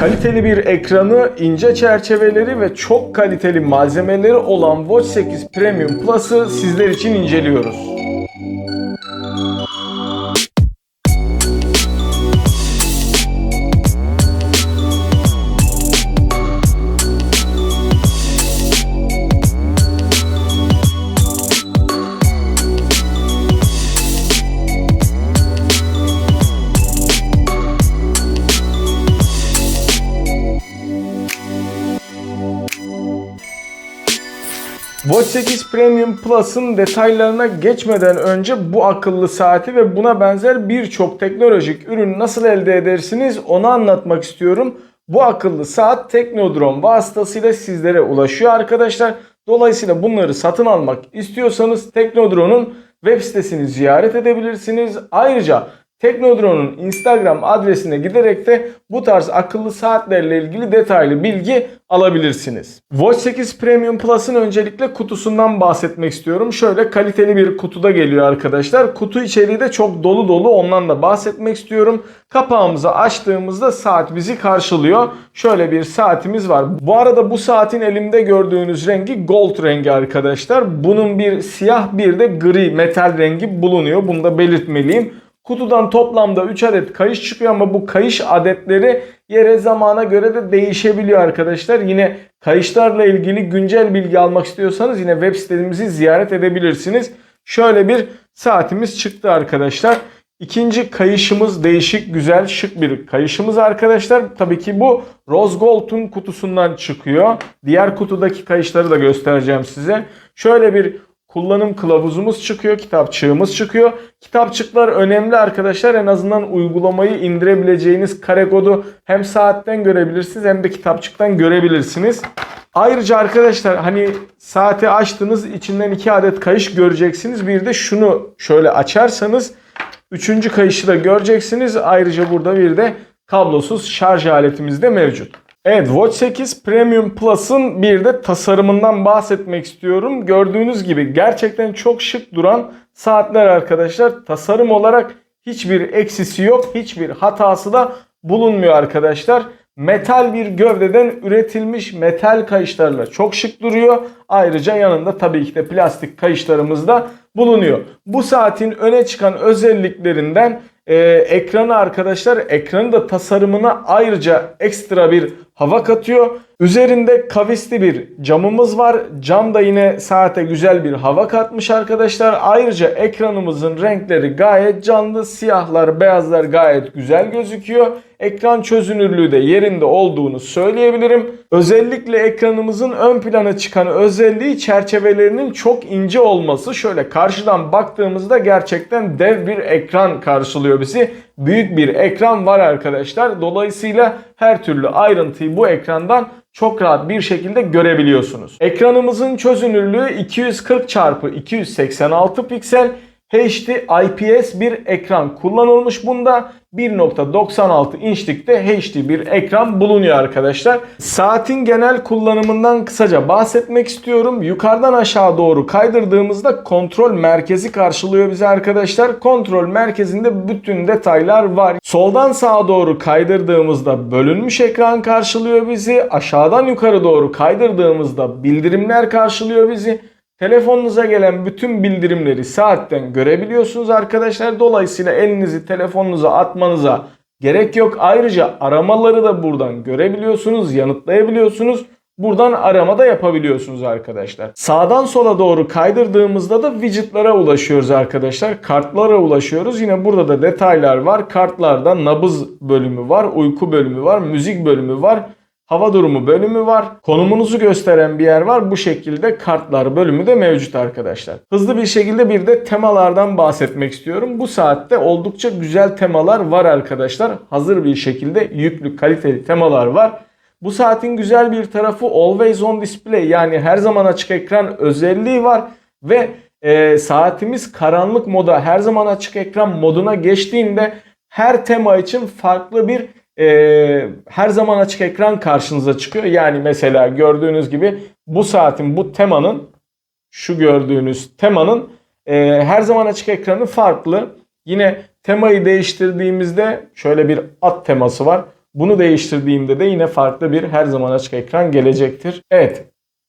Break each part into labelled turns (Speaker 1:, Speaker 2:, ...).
Speaker 1: Kaliteli bir ekranı, ince çerçeveleri ve çok kaliteli malzemeleri olan Watch 8 Premium Plus'ı sizler için inceliyoruz. Watch 8 Premium Plus'ın detaylarına geçmeden önce bu akıllı saati ve buna benzer birçok teknolojik ürün nasıl elde edersiniz onu anlatmak istiyorum. Bu akıllı saat Teknodrome vasıtasıyla sizlere ulaşıyor arkadaşlar. Dolayısıyla bunları satın almak istiyorsanız Teknodrone'un web sitesini ziyaret edebilirsiniz. Ayrıca Teknodrone'un Instagram adresine giderek de bu tarz akıllı saatlerle ilgili detaylı bilgi alabilirsiniz. Watch 8 Premium Plus'ın öncelikle kutusundan bahsetmek istiyorum. Şöyle kaliteli bir kutuda geliyor arkadaşlar. Kutu içeriği de çok dolu dolu ondan da bahsetmek istiyorum. Kapağımızı açtığımızda saat bizi karşılıyor. Şöyle bir saatimiz var. Bu arada bu saatin elimde gördüğünüz rengi gold rengi arkadaşlar. Bunun bir siyah bir de gri metal rengi bulunuyor. Bunu da belirtmeliyim. Kutudan toplamda 3 adet kayış çıkıyor ama bu kayış adetleri yere zamana göre de değişebiliyor arkadaşlar. Yine kayışlarla ilgili güncel bilgi almak istiyorsanız yine web sitemizi ziyaret edebilirsiniz. Şöyle bir saatimiz çıktı arkadaşlar. İkinci kayışımız değişik, güzel, şık bir kayışımız arkadaşlar. Tabii ki bu Rose Gold'un kutusundan çıkıyor. Diğer kutudaki kayışları da göstereceğim size. Şöyle bir kullanım kılavuzumuz çıkıyor, kitapçığımız çıkıyor. Kitapçıklar önemli arkadaşlar. En azından uygulamayı indirebileceğiniz kare kodu hem saatten görebilirsiniz hem de kitapçıktan görebilirsiniz. Ayrıca arkadaşlar hani saati açtınız içinden iki adet kayış göreceksiniz. Bir de şunu şöyle açarsanız üçüncü kayışı da göreceksiniz. Ayrıca burada bir de kablosuz şarj aletimiz de mevcut. Evet Watch 8 Premium Plus'ın bir de tasarımından bahsetmek istiyorum. Gördüğünüz gibi gerçekten çok şık duran saatler arkadaşlar. Tasarım olarak hiçbir eksisi yok. Hiçbir hatası da bulunmuyor arkadaşlar. Metal bir gövdeden üretilmiş metal kayışlarla çok şık duruyor. Ayrıca yanında tabii ki de plastik kayışlarımız da bulunuyor. Bu saatin öne çıkan özelliklerinden e, ekranı arkadaşlar ekranı da tasarımına ayrıca ekstra bir hava katıyor. Üzerinde kavisli bir camımız var. Cam da yine saate güzel bir hava katmış arkadaşlar. Ayrıca ekranımızın renkleri gayet canlı. Siyahlar, beyazlar gayet güzel gözüküyor. Ekran çözünürlüğü de yerinde olduğunu söyleyebilirim. Özellikle ekranımızın ön plana çıkan özelliği çerçevelerinin çok ince olması. Şöyle karşıdan baktığımızda gerçekten dev bir ekran karşılıyor bizi. Büyük bir ekran var arkadaşlar. Dolayısıyla her türlü ayrıntıyı bu ekrandan çok rahat bir şekilde görebiliyorsunuz. Ekranımızın çözünürlüğü 240 x 286 piksel HD IPS bir ekran kullanılmış bunda. 1.96 inçlikte HD bir ekran bulunuyor arkadaşlar. Saatin genel kullanımından kısaca bahsetmek istiyorum. Yukarıdan aşağı doğru kaydırdığımızda kontrol merkezi karşılıyor bizi arkadaşlar. Kontrol merkezinde bütün detaylar var. Soldan sağa doğru kaydırdığımızda bölünmüş ekran karşılıyor bizi. Aşağıdan yukarı doğru kaydırdığımızda bildirimler karşılıyor bizi. Telefonunuza gelen bütün bildirimleri saatten görebiliyorsunuz arkadaşlar. Dolayısıyla elinizi telefonunuza atmanıza gerek yok. Ayrıca aramaları da buradan görebiliyorsunuz, yanıtlayabiliyorsunuz. Buradan arama da yapabiliyorsunuz arkadaşlar. Sağdan sola doğru kaydırdığımızda da widgetlara ulaşıyoruz arkadaşlar. Kartlara ulaşıyoruz. Yine burada da detaylar var. Kartlarda nabız bölümü var, uyku bölümü var, müzik bölümü var. Hava durumu bölümü var. Konumunuzu gösteren bir yer var. Bu şekilde kartlar bölümü de mevcut arkadaşlar. Hızlı bir şekilde bir de temalardan bahsetmek istiyorum. Bu saatte oldukça güzel temalar var arkadaşlar. Hazır bir şekilde yüklü kaliteli temalar var. Bu saatin güzel bir tarafı Always On Display yani her zaman açık ekran özelliği var ve e, saatimiz karanlık moda her zaman açık ekran moduna geçtiğinde her tema için farklı bir e, her zaman açık ekran karşınıza çıkıyor. Yani mesela gördüğünüz gibi bu saatin bu temanın şu gördüğünüz temanın e, her zaman açık ekranı farklı. Yine temayı değiştirdiğimizde şöyle bir at teması var. Bunu değiştirdiğimde de yine farklı bir her zaman açık ekran gelecektir. Evet.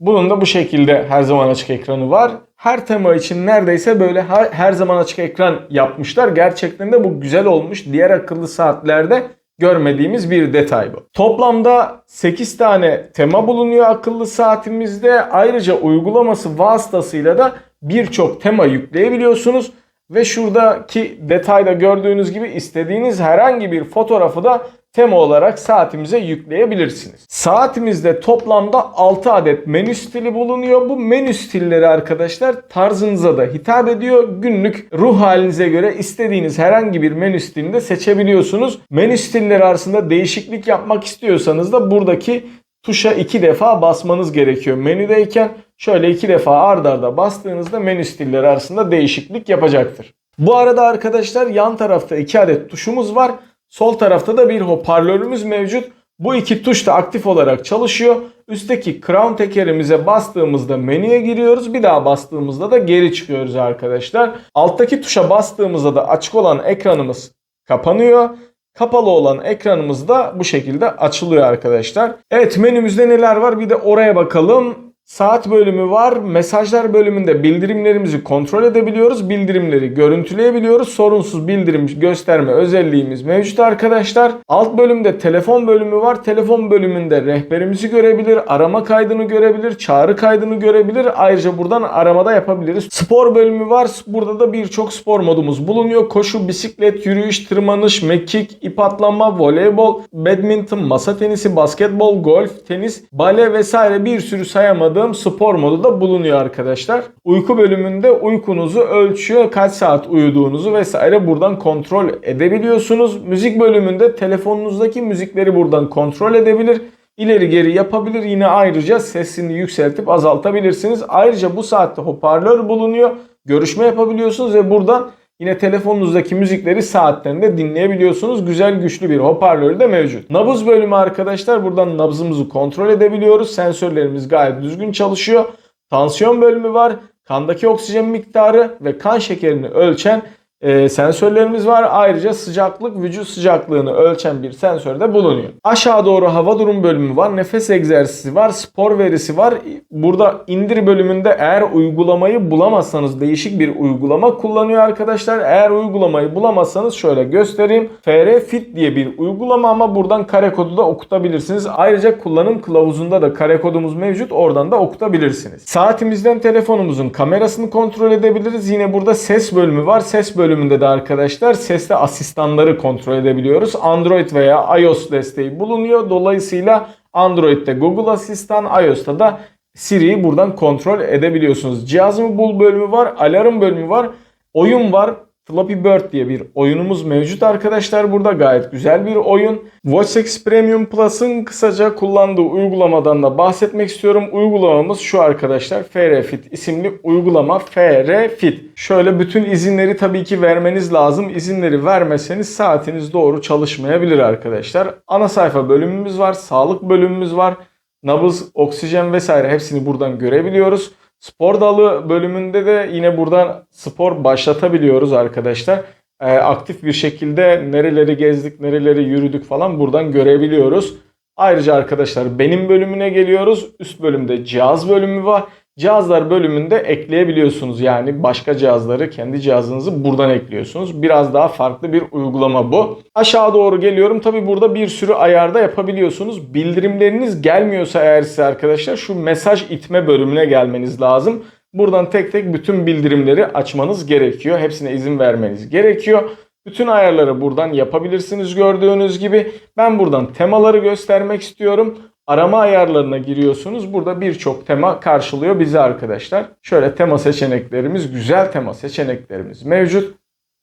Speaker 1: Bunun da bu şekilde her zaman açık ekranı var. Her tema için neredeyse böyle her, her zaman açık ekran yapmışlar. Gerçekten de bu güzel olmuş. Diğer akıllı saatlerde görmediğimiz bir detay bu. Toplamda 8 tane tema bulunuyor akıllı saatimizde. Ayrıca uygulaması vasıtasıyla da birçok tema yükleyebiliyorsunuz. Ve şuradaki detayda gördüğünüz gibi istediğiniz herhangi bir fotoğrafı da tema olarak saatimize yükleyebilirsiniz. Saatimizde toplamda 6 adet menü stili bulunuyor. Bu menü stilleri arkadaşlar tarzınıza da hitap ediyor. Günlük ruh halinize göre istediğiniz herhangi bir menü stilini de seçebiliyorsunuz. Menü stilleri arasında değişiklik yapmak istiyorsanız da buradaki tuşa iki defa basmanız gerekiyor. Menüdeyken şöyle iki defa ard arda bastığınızda menü stilleri arasında değişiklik yapacaktır. Bu arada arkadaşlar yan tarafta iki adet tuşumuz var. Sol tarafta da bir hoparlörümüz mevcut. Bu iki tuş da aktif olarak çalışıyor. Üstteki crown tekerimize bastığımızda menüye giriyoruz. Bir daha bastığımızda da geri çıkıyoruz arkadaşlar. Alttaki tuşa bastığımızda da açık olan ekranımız kapanıyor. Kapalı olan ekranımız da bu şekilde açılıyor arkadaşlar. Evet menümüzde neler var bir de oraya bakalım. Saat bölümü var. Mesajlar bölümünde bildirimlerimizi kontrol edebiliyoruz. Bildirimleri görüntüleyebiliyoruz. Sorunsuz bildirim gösterme özelliğimiz mevcut arkadaşlar. Alt bölümde telefon bölümü var. Telefon bölümünde rehberimizi görebilir, arama kaydını görebilir, çağrı kaydını görebilir. Ayrıca buradan aramada yapabiliriz. Spor bölümü var. Burada da birçok spor modumuz bulunuyor. Koşu, bisiklet, yürüyüş, tırmanış, mekik, ip atlama, voleybol, badminton, masa tenisi, basketbol, golf, tenis, bale vesaire bir sürü sayamadım anlattığım spor modu da bulunuyor arkadaşlar. Uyku bölümünde uykunuzu ölçüyor, kaç saat uyuduğunuzu vesaire buradan kontrol edebiliyorsunuz. Müzik bölümünde telefonunuzdaki müzikleri buradan kontrol edebilir. İleri geri yapabilir. Yine ayrıca sesini yükseltip azaltabilirsiniz. Ayrıca bu saatte hoparlör bulunuyor. Görüşme yapabiliyorsunuz ve buradan Yine telefonunuzdaki müzikleri saatlerinde dinleyebiliyorsunuz. Güzel güçlü bir hoparlörü de mevcut. Nabız bölümü arkadaşlar buradan nabzımızı kontrol edebiliyoruz. Sensörlerimiz gayet düzgün çalışıyor. Tansiyon bölümü var. Kandaki oksijen miktarı ve kan şekerini ölçen e, sensörlerimiz var. Ayrıca sıcaklık, vücut sıcaklığını ölçen bir sensör de bulunuyor. Aşağı doğru hava durum bölümü var. Nefes egzersizi var. Spor verisi var. Burada indir bölümünde eğer uygulamayı bulamazsanız değişik bir uygulama kullanıyor arkadaşlar. Eğer uygulamayı bulamazsanız şöyle göstereyim. FR Fit diye bir uygulama ama buradan kare kodu da okutabilirsiniz. Ayrıca kullanım kılavuzunda da kare kodumuz mevcut. Oradan da okutabilirsiniz. Saatimizden telefonumuzun kamerasını kontrol edebiliriz. Yine burada ses bölümü var. Ses bölümü bölümünde de arkadaşlar sesli asistanları kontrol edebiliyoruz. Android veya iOS desteği bulunuyor. Dolayısıyla Android'de Google Asistan, iOS'ta da Siri'yi buradan kontrol edebiliyorsunuz. Cihazımı bul bölümü var, alarm bölümü var, oyun var. Flappy Bird diye bir oyunumuz mevcut arkadaşlar. Burada gayet güzel bir oyun. Watch 8 Premium Plus'ın kısaca kullandığı uygulamadan da bahsetmek istiyorum. Uygulamamız şu arkadaşlar. FR Fit isimli uygulama FR Fit. Şöyle bütün izinleri tabii ki vermeniz lazım. İzinleri vermeseniz saatiniz doğru çalışmayabilir arkadaşlar. Ana sayfa bölümümüz var. Sağlık bölümümüz var. Nabız, oksijen vesaire hepsini buradan görebiliyoruz. Spor dalı bölümünde de yine buradan spor başlatabiliyoruz arkadaşlar. Ee, aktif bir şekilde nereleri gezdik, nereleri yürüdük falan buradan görebiliyoruz. Ayrıca arkadaşlar benim bölümüne geliyoruz. Üst bölümde cihaz bölümü var. Cihazlar bölümünde ekleyebiliyorsunuz. Yani başka cihazları kendi cihazınızı buradan ekliyorsunuz. Biraz daha farklı bir uygulama bu. Aşağı doğru geliyorum. Tabi burada bir sürü ayarda yapabiliyorsunuz. Bildirimleriniz gelmiyorsa eğer size arkadaşlar şu mesaj itme bölümüne gelmeniz lazım. Buradan tek tek bütün bildirimleri açmanız gerekiyor. Hepsine izin vermeniz gerekiyor. Bütün ayarları buradan yapabilirsiniz gördüğünüz gibi. Ben buradan temaları göstermek istiyorum. Arama ayarlarına giriyorsunuz. Burada birçok tema karşılıyor bizi arkadaşlar. Şöyle tema seçeneklerimiz, güzel tema seçeneklerimiz mevcut.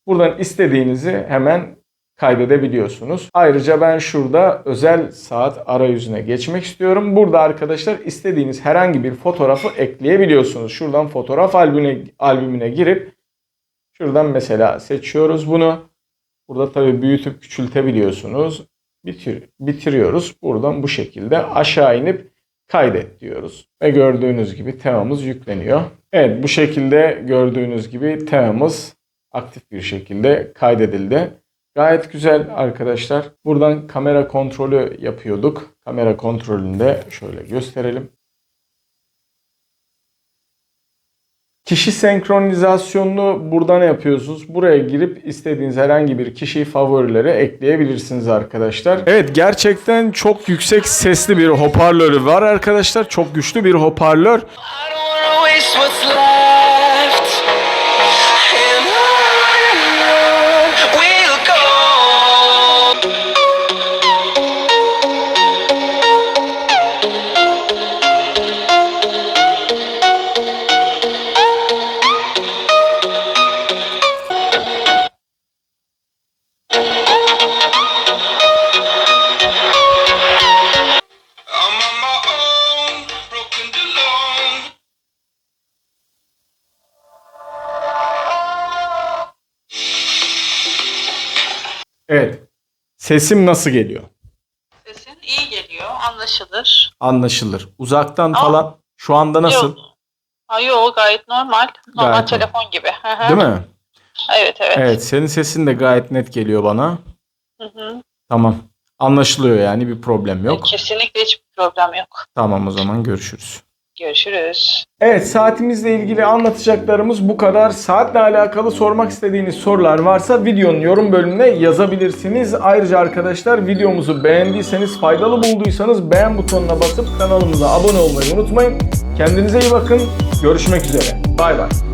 Speaker 1: Buradan istediğinizi hemen kaydedebiliyorsunuz. Ayrıca ben şurada özel saat arayüzüne geçmek istiyorum. Burada arkadaşlar istediğiniz herhangi bir fotoğrafı ekleyebiliyorsunuz. Şuradan fotoğraf albümüne, albümüne girip şuradan mesela seçiyoruz bunu. Burada tabii büyütüp küçültebiliyorsunuz bitir, bitiriyoruz. Buradan bu şekilde aşağı inip kaydet diyoruz. Ve gördüğünüz gibi temamız yükleniyor. Evet bu şekilde gördüğünüz gibi temamız aktif bir şekilde kaydedildi. Gayet güzel arkadaşlar. Buradan kamera kontrolü yapıyorduk. Kamera kontrolünde şöyle gösterelim. Kişi senkronizasyonunu buradan yapıyorsunuz. Buraya girip istediğiniz herhangi bir kişiyi favorilere ekleyebilirsiniz arkadaşlar. Evet gerçekten çok yüksek sesli bir hoparlörü var arkadaşlar. Çok güçlü bir hoparlör.
Speaker 2: I don't wanna waste what's left.
Speaker 1: Sesim nasıl geliyor?
Speaker 3: Sesin iyi geliyor, anlaşılır.
Speaker 1: Anlaşılır. Uzaktan
Speaker 3: Aa.
Speaker 1: falan şu anda nasıl?
Speaker 3: Yok. Ha, yok gayet normal. Normal
Speaker 1: Gayet
Speaker 3: telefon gibi. Hı hı.
Speaker 1: Değil mi?
Speaker 3: Evet evet.
Speaker 1: Evet, senin sesin de gayet net geliyor bana.
Speaker 3: Hı hı.
Speaker 1: Tamam. Anlaşılıyor yani bir problem yok.
Speaker 3: Kesinlikle hiçbir problem yok.
Speaker 1: Tamam o zaman görüşürüz.
Speaker 3: Görüşürüz.
Speaker 1: Evet saatimizle ilgili anlatacaklarımız bu kadar. Saatle alakalı sormak istediğiniz sorular varsa videonun yorum bölümüne yazabilirsiniz. Ayrıca arkadaşlar videomuzu beğendiyseniz, faydalı bulduysanız beğen butonuna basıp kanalımıza abone olmayı unutmayın. Kendinize iyi bakın. Görüşmek üzere. Bay bay.